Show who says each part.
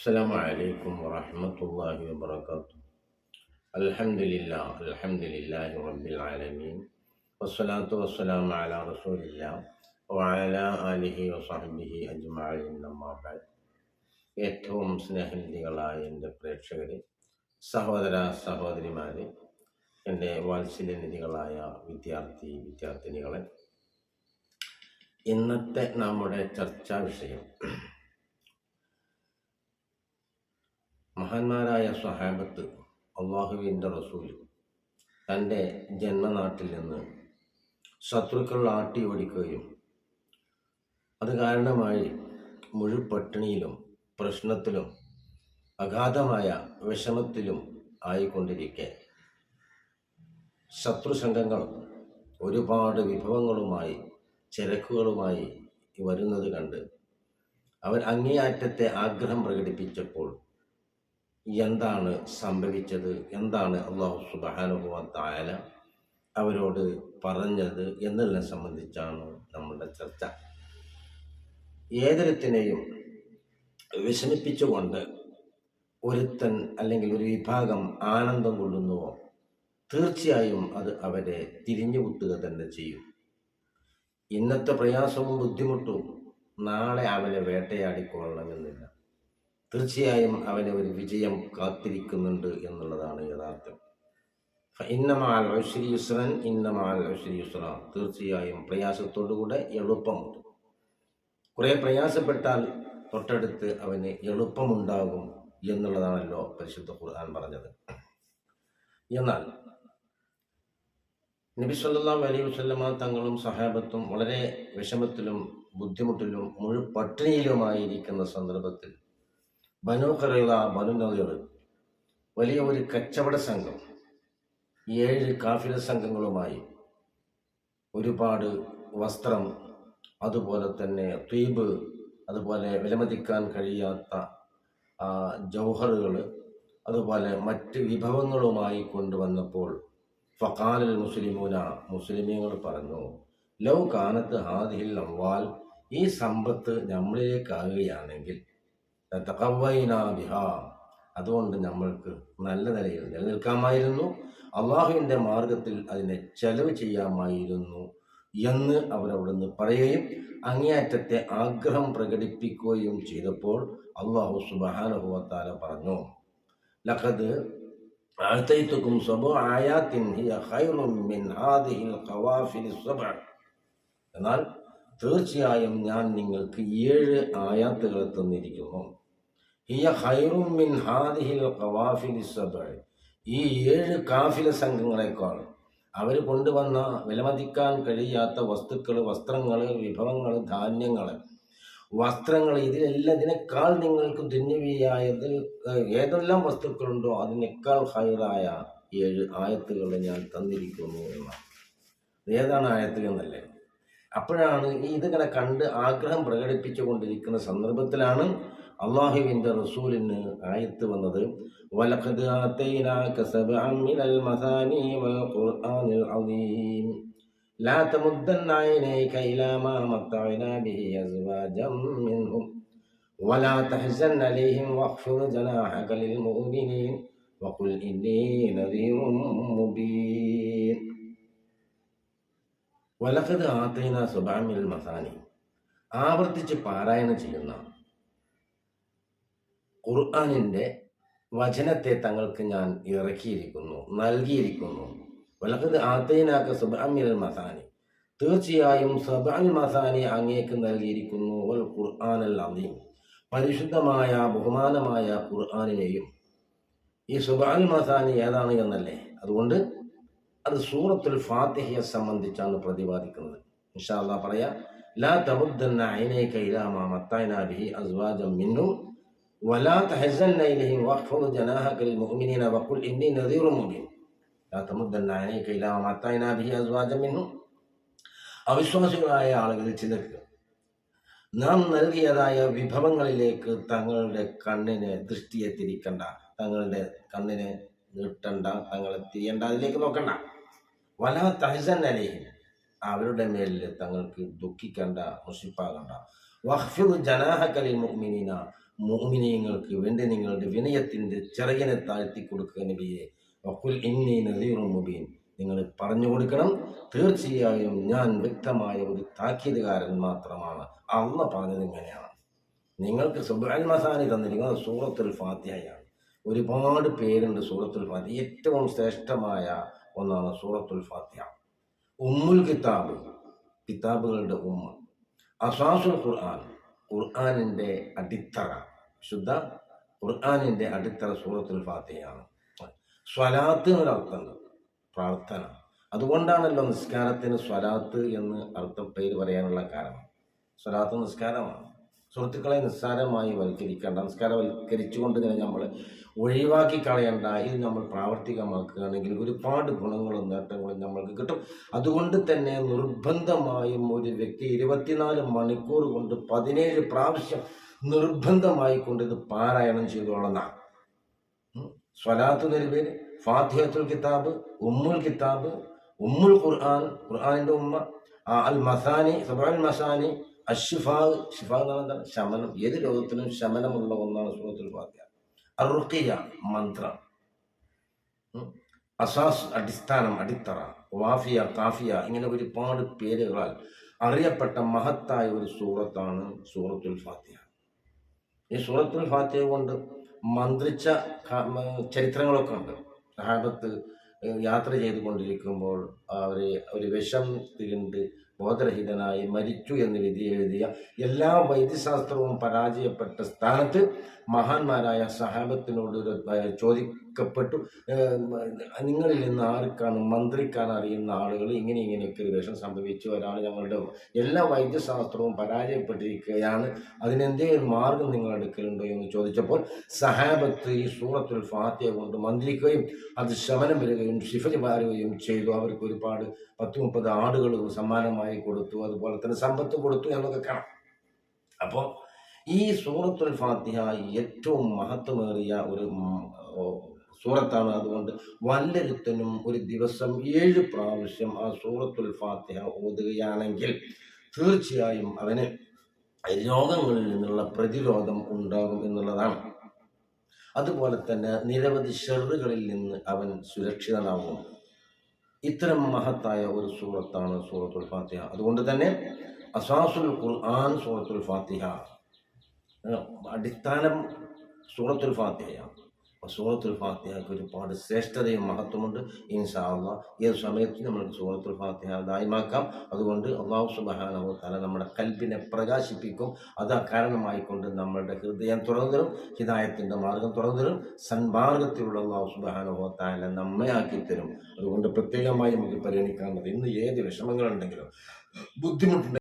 Speaker 1: السلام عليكم ورحمة الله وبركاته الحمد لله الحمد لله رب العالمين والصلاة والسلام على رسول الله وعلى آله وصحبه أجمعين أما بعد ഏറ്റവും സ്നേഹനിധികളായ എൻ്റെ പ്രേക്ഷകരെ സഹോദര സഹോദരിമാരെ എൻ്റെ വാത്സല്യനിധികളായ വിദ്യാർത്ഥി വിദ്യാർത്ഥിനികളെ ഇന്നത്തെ നമ്മുടെ ചർച്ചാ വിഷയം മഹാന്മാരായ സ്വഹാബത്ത് അള്ളാഹുവിന്റെ റസൂൽ തന്റെ ജന്മനാട്ടിൽ നിന്ന് ശത്രുക്കൾ ആട്ടി ഓടിക്കുകയും അത് കാരണമായി മുഴുപട്ടിണിയിലും പ്രശ്നത്തിലും അഗാധമായ വിഷമത്തിലും ആയിക്കൊണ്ടിരിക്കെ. ശത്രുസംഘങ്ങൾ ഒരുപാട് വിഭവങ്ങളുമായി ചരക്കുകളുമായി വരുന്നത് കണ്ട് അവർ അങ്ങേയറ്റത്തെ ആഗ്രഹം പ്രകടിപ്പിച്ചപ്പോൾ എന്താണ് സംഭവിച്ചത്? എന്താണ് അള്ളാഹു സുബാനുഭവത്തായാല അവരോട് പറഞ്ഞത് എന്നതിനെ സംബന്ധിച്ചാണ് നമ്മുടെ ചർച്ച. ഏതൊരുത്തിനെയും വിഷമിപ്പിച്ചുകൊണ്ട് ഒരുത്തൻ അല്ലെങ്കിൽ ഒരു വിഭാഗം ആനന്ദം കൊള്ളുന്നുവോ? തീർച്ചയായും അത് അവരെ തിരിഞ്ഞുകുത്തുക തന്നെ ചെയ്യും. ഇന്നത്തെ പ്രയാസവും ബുദ്ധിമുട്ടും നാളെ അവനെ വേട്ടയാടിക്കൊള്ളണമെന്നില്ല. തീർച്ചയായും അവന് ഒരു വിജയം കാത്തിരിക്കുന്നുണ്ട് എന്നുള്ളതാണ് യഥാർത്ഥം. ഇന്നമാൽ ഐശ്വരി ഇന്നമാൽ ഐശ്വരി തീർച്ചയായും പ്രയാസത്തോടുകൂടെ എളുപ്പമുണ്ട്. കുറേ പ്രയാസപ്പെട്ടാൽ തൊട്ടടുത്ത് അവന് എളുപ്പമുണ്ടാകും എന്നുള്ളതാണല്ലോ പരിശുദ്ധ ഖുർആൻ പറഞ്ഞത്. എന്നാൽ നബി സല്ലല്ലാഹു അലൈഹി വസല്ലമ തങ്ങളും സഹാബത്തും വളരെ വിഷമത്തിലും ബുദ്ധിമുട്ടിലും മുഴു പട്ടിണിയിലുമായിരിക്കുന്ന സന്ദർഭത്തിൽ ബനു ഖറൈള ബനു നദിർ വലിയ ഒരു കച്ചവട സംഘം ഏഴ് കാഫില സംഘങ്ങളുമായി ഒരുപാട് വസ്ത്രം അതുപോലെ തന്നെ ത്വീബ് അതുപോലെ വിലമതിക്കാൻ കഴിയാത്ത ജൗഹറുകൾ അതുപോലെ മറ്റ് വിഭവങ്ങളുമായി കൊണ്ടുവന്നപ്പോൾ ഫക്കാലൽ മുസ്ലിമൂന മുസ്ലിമീങ്ങൾ പറഞ്ഞു ലൗ കാനത്ത് ഹാദിഹിൽ അമ്വാൽ ഈ സമ്പത്ത് നമ്മളിലേക്കാകുകയാണെങ്കിൽ അതുകൊണ്ട് നമ്മൾക്ക് നല്ല നിലയിൽ നിലനിൽക്കാമായിരുന്നു. അള്ളാഹുവിന്റെ മാർഗത്തിൽ അതിനെ ചെലവ് ചെയ്യാമായിരുന്നു എന്ന് അവരവിടുന്ന് പറയുകയും അങ്ങേയറ്റത്തെ ആഗ്രഹം പ്രകടിപ്പിക്കുകയും ചെയ്തപ്പോൾ അള്ളാഹു സുബാനുഭവത്താല പറഞ്ഞു ലഖദ് അഴ്ത്തൈത്തുക്കും സബു ആയാത്തിൻ എന്നാൽ തീർച്ചയായും ഞാൻ നിങ്ങൾക്ക് ഏഴ് ആയാത്തുകൾ തന്നിരിക്കുന്നു. ഹിയ ഖൈറും മിൻ ഹാദിഹിൽ ഖവാഫിൽ സബ ഈ ഏഴ് കാഫില സംഘങ്ങളെക്കാൾ അവർ കൊണ്ടുവന്ന വിലമതിക്കാൻ കഴിയാത്ത വസ്തുക്കൾ വസ്ത്രങ്ങൾ വിഭവങ്ങൾ ധാന്യങ്ങൾ. വസ്ത്രങ്ങൾ ഇതിലെല്ലാതിനേക്കാൾ നിങ്ങൾക്ക് ധന്യവിയായതിൽ ഏതെല്ലാം വസ്തുക്കളുണ്ടോ അതിനേക്കാൾ ഹൈറായ ഏഴ് ആയത്തുകൾ ഞാൻ തന്നിരിക്കുന്നു എന്നാണ്. ഏതാണ് ആയത്തുകൾ എന്നല്ലേ? അപ്പോഴാണ് ഈ ഇതിങ്ങനെ കണ്ട് ആഗ്രഹം പ്രകടിപ്പിച്ചു കൊണ്ടിരിക്കുന്ന സന്ദർഭത്തിലാണ് അള്ളാഹുവിൻ്റെ റസൂലിന് ആയത്ത് വന്നത് വലഖദ് ആതൈനാക സബഅൻ മിനൽ മസാനി വൽ ഖുർആനിൽ അദീം لا تمدن عينيك إلى ما متعنا به أزواجا منهم ولا تحزن عليهم واخفض جناحك للمؤمنين وقل إني نذير مبين വലക്കത് ആത്തൈന സുബാമിൽ മസാനി ആവർത്തിച്ച് പാരായണം ചെയ്യുന്ന ഖുർആാനിന്റെ വചനത്തെ തങ്ങൾക്ക് ഞാൻ ഇറക്കിയിരിക്കുന്നു നൽകിയിരിക്കുന്നു. വലക്കത് ആത്തേനാക്ക സുബാമിൽ മസാനി. തീർച്ചയായും സബാൽ മസാനി അങ്ങേക്ക് നൽകിയിരിക്കുന്നു വൽ ഖുർആാനൽ അലീം പരിശുദ്ധമായ ബഹുമാനമായ ഖുർആാനിനെയും. ഈ സുബാൽ മസാനി ഏതാണ് എന്നല്ലേ? അതുകൊണ്ട് അത് സൂറത്തുൽ ഫാത്തിഹയെ സംബന്ധിച്ചാണ് പ്രതിപാദിക്കുന്നത്. ഇൻഷാല്ലാ പറയാ ലാ തമുദ്ദന്ന ഐനൈക ഇലാ മാ മത്തൈനാ ബിഹി അസ്വാജം മിന്നും വലാ تحزن إليهم واخفض جناحك للمؤمنين وقل إني نذير مبين. لا تمدن عينيك إلى ما മാ به أزواجا منهم. അവിശ്വാസികളായ ആളുകളിൽ ചിലർക്ക് നാം നൽകിയതായ വിഭവങ്ങളിലേക്ക് തങ്ങളുടെ കണ്ണിന് ദൃഷ്ടിയെ തിരിക്കണ്ട തങ്ങളുടെ കണ്ണിന് നീട്ടണ്ട തങ്ങളെ തിരിയണ്ട അതിലേക്ക് നോക്കണ്ട. വല തഹസൻ അലേഹിൻ അവരുടെ മേലിൽ തങ്ങൾക്ക് ദുഃഖിക്കണ്ട മുഷിപ്പാകണ്ട വഹ്ഫിദ് ജനാഹക്കലിൽ മുഅ്മിനീന മോമിനിയങ്ങൾക്ക് വേണ്ടി നിങ്ങളുടെ വിനയത്തിന്റെ ചിറകിനെ താഴ്ത്തി കൊടുക്കുക നബിയെ. വക്കുൽ ഇന്നി നദീറും മുബീൻ. നിങ്ങൾ പറഞ്ഞു കൊടുക്കണം. തീർച്ചയായും ഞാൻ വ്യക്തമായ ഒരു താക്കീതുകാരൻ മാത്രമാണ്. അള്ള പറഞ്ഞത് ഇങ്ങനെയാണ്. നിങ്ങൾക്ക് സുബ്രാൻ മസാനി തന്നിരിക്കുന്നത് സൂറത്തുൽ ഫാത്തിഹയാണ്. ഒരുപാട് പേരുണ്ട് സൂറത്തുൽ ഫാത്തിഹ. ഏറ്റവും ശ്രേഷ്ഠമായ ഒന്നാണ് സൂറത്തുൽ ഫാത്തിഹ. ഉമ്മുൽ കിതാബ്. കിതാബുകളുടെ ഉമ്മ. അസാസുൽ ഖുർആൻ. ഖുർആാനിന്റെ അടിത്തറ. ശുദ്ധ ഖുർആാനിന്റെ അടിത്തറ സൂറത്തുൽ ഫാത്തിഹയാണ്. സ്വലാത്ത് എന്നൊരർത്ഥമുണ്ട്. പ്രാർത്ഥന. അതുകൊണ്ടാണല്ലോ നിസ്കാരത്തിന് സ്വലാത്ത് എന്ന് അർത്ഥം പേര് പറയാനുള്ള കാരണം. സ്വലാത്ത് നിസ്കാരമാണ്. സുഹൃത്തുക്കളെ നിസ്സാരമായി വൽക്കരിക്കേണ്ട നിസ്കാരവൽക്കരിച്ചുകൊണ്ട് തന്നെ നമ്മൾ ഒഴിവാക്കി കളയേണ്ട. ഇത് നമ്മൾ പ്രാവർത്തികമാക്കുകയാണെങ്കിൽ ഒരുപാട് ഗുണങ്ങളും നേട്ടങ്ങളും നമ്മൾക്ക് കിട്ടും. അതുകൊണ്ട് തന്നെ നിർബന്ധമായും ഒരു വ്യക്തി ഇരുപത്തിനാല് മണിക്കൂർ കൊണ്ട് പതിനേഴ് പ്രാവശ്യം നിർബന്ധമായി കൊണ്ട് ഇത് പാരായണം ചെയ്തോളന്നാണ് സ്വലാത്ത് നെരുവേര് ഫാത്തിഹത്തുൽ കിതാബ് ഉമ്മുൽ കിതാബ് ഉമ്മുൽ ഖുർആൻ ഖുർആാനിന്റെ ഉമ്മ അൽ മസാനി സബാൽ മസാനി അഷിഫാ ഷിഫാ എന്ന് എന്താണ്? ശമനം. ഏത് രോഗത്തിനും ശമനമുള്ള ഒന്നാണ് സൂറത്തുൽ ഫാത്തിഹ. അറുക്കിയ മന്ത്രം. അസാസ് അടിസ്ഥാനം അടിത്തറ വാഫിയ കാഫിയ ഇങ്ങനെ ഒരുപാട് പേരുകളാൽ അറിയപ്പെട്ട മഹത്തായ ഒരു സൂറത്താണ് സൂറത്തുൽ ഫാത്തിഹ. ഈ സൂറത്തുൽ ഫാത്തിഹ കൊണ്ട് മന്ത്രിച്ച ചരിത്രങ്ങളൊക്കെ ഉണ്ട്. സഹാബത്ത് യാത്ര ചെയ്തുകൊണ്ടിരിക്കുമ്പോൾ അവരെ ഒരു വിഷം തീണ്ട് ബോധരഹിതനായി മരിച്ചു എന്ന് വിധി എഴുതിയ എല്ലാ വൈദ്യശാസ്ത്രവും പരാജയപ്പെട്ട സ്ഥാനത്ത് മഹാന്മാരായ സഹാബത്തിനോട് ഒരു, ഏഹ് ചോദിക്കപ്പെട്ടു നിങ്ങളിൽ നിന്ന് ആർക്കാണ് മന്ത്രിക്കാൻ അറിയുന്ന ആളുകൾ ഇങ്ങനെ ഇങ്ങനെയൊക്കെ ഒരു വിഷം സംഭവിച്ചു. ഒരാൾ ഞങ്ങളുടെ എല്ലാ വൈദ്യശാസ്ത്രവും പരാജയപ്പെട്ടിരിക്കുകയാണ്. അതിനെന്തേലും മാർഗം നിങ്ങൾ എടുക്കലുണ്ടോ എന്ന് ചോദിച്ചപ്പോൾ സഹാബത്ത് ഈ സൂറത്തുൽ ഫാത്തിയ കൊണ്ട് മന്ത്രിക്കുകയും അത് ശമനം വരികയും ശിഫജ് മാറുകയും ചെയ്തു. അവർക്ക് ഒരുപാട് പത്ത് മുപ്പത് ആടുകൾ സമ്മാനമായി കൊടുത്തു. അതുപോലെ തന്നെ സമ്പത്ത് കൊടുത്തു എന്നൊക്കെ കാണാം. അപ്പോൾ ഈ സൂറത്തുൽ ഫാത്തിഹ ഏറ്റവും മഹത്വമേറിയ ഒരു സൂറത്താണ് അതുകൊണ്ട് വല്ലരുത്തനും ഒരു ദിവസം ഏഴ് പ്രാവശ്യം ആ സൂറത്തുൽ ഫാത്തിഹ ഓതുകയാണെങ്കിൽ തീർച്ചയായും അവന് രോഗങ്ങളിൽ നിന്നുള്ള പ്രതിരോധം ഉണ്ടാകും എന്നുള്ളതാണ്. അതുപോലെ തന്നെ നിരവധി ഷെറുകളിൽ നിന്ന് അവൻ സുരക്ഷിതനാകും. ഇത്തരം മഹത്തായ ഒരു സൂറത്താണ് സൂറത്തുൽ ഫാത്തിഹ. അതുകൊണ്ട് തന്നെ അസാസുൽ ഖുർആൻ സൂറത്തുൽ ഫാത്തിഹ. അടിസ്ഥാനം സൂറത്തുൽ ഫാത്തിഹയാണ്. സൂറത്തുൽ ഫാത്തിഹയ്ക്ക് ഒരുപാട് ശ്രേഷ്ഠതയും മഹത്വമുണ്ട്. ഇൻഷാ ഏത് സമയത്ത് നമ്മൾക്ക് സൂറത്തുൽ ഫാത്തിഹ ദായമാക്കാം. അതുകൊണ്ട് അള്ളാഹു സുബാനോ തല നമ്മുടെ കൽപ്പിനെ പ്രകാശിപ്പിക്കും. അത് കാരണമായിക്കൊണ്ട് നമ്മളുടെ ഹൃദയം തുറന്നു തരും ഹിദായത്തിന്റെ മാർഗം തുറന്നു തരും സന്മാർഗത്തിലുള്ള അള്ളാഹു സുബാനോ താല നമ്മെ തരും അതുകൊണ്ട് പ്രത്യേകമായി നമുക്ക് പരിഗണിക്കേണ്ടത് ഇന്ന് ഏത് വിഷമങ്ങളുണ്ടെങ്കിലും ബുദ്ധിമുട്ടുണ്ടെങ്കിലും